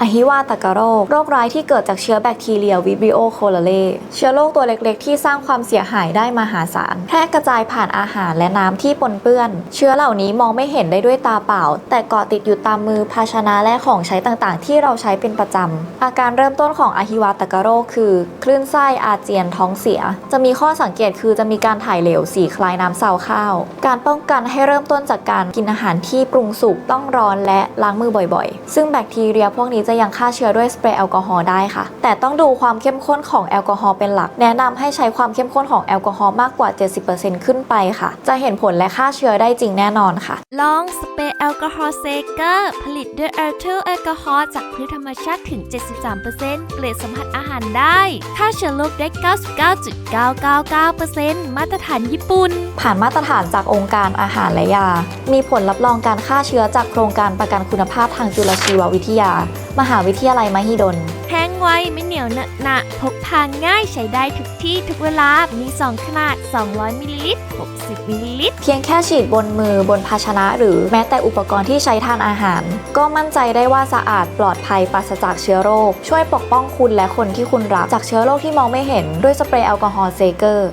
อหิวาตกโรค โรคร้ายที่เกิดจากเชื้อแบคทีเรียวิบริโอโคลเลเชื้อโรคตัวเล็กๆ ที่สร้างความเสียหายได้มหาศาลแพร่กระจายผ่านอาหารและน้ำที่ปนเปื้อน เชื้อเหล่านี้มองไม่เห็นได้ด้วยตาเปล่า แต่เกาะติดอยู่ตามมือภาชนะและของใช้ต่างๆ ที่เราใช้เป็นประจำอาการเริ่มต้นของอหิวาตกโรคคือ คลื่นไส้อาเจียนท้องเสีย จะมีข้อสังเกตคือจะมีการถ่ายเหลวสีคล้ายน้ำเซาข้าว การป้องกันให้เริ่มต้นจากการกินอาหารที่ปรุงสุกต้องร้อนและล้างมือบ่อยๆ ซึ่งแบคทีเรียพวกนี้จะยังฆ่าเชื้อด้วยสเปรย์แอลกอฮอล์ได้ค่ะ แต่ต้องดูความเข้มข้นของแอลกอฮอล์เป็นหลัก แนะนำให้ใช้ความเข้มข้นของแอลกอฮอล์มากกว่า 70%ขึ้นไปค่ะ จะเห็นผลและฆ่าเชื้อได้จริงแน่นอนค่ะ ลองสเปรย์แอลกอฮอล์เซเกอร์ผลิตด้วยแอลเทลแอลกอฮอล์จากพืชธรรมชาติถึง 73%เกรดสัมผัสอาหารได้ฆ่าเชื้อโรคได้ 99.999%มาตรฐานญี่ปุ่น ผ่านมาตรฐานจากองค์การอาหารและยา มีผลรับรองการฆ่าเชื้อจากโครงการประกันคุณภาพทางจุลชีววิทยามหาวิทยาลัยมหิดล แห้งไวไม่เหนียวเหนอะหนะพกพาง่ายใช้ได้ทุกที่ทุกเวลา มี 2 ขนาด 200 มิลลิลิตร 60 มิลลิลิตร เพียงแค่ฉีดบนมือบนภาชนะ หรือแม้แต่อุปกรณ์ที่ใช้ทานอาหาร ก็มั่นใจได้ว่าสะอาดปลอดภัยปราศจากเชื้อโรค ช่วยปกป้องคุณและคนที่คุณรักจากเชื้อโรคที่มองไม่เห็นด้วยสเปรย์แอลกอฮอล์เซเกอร์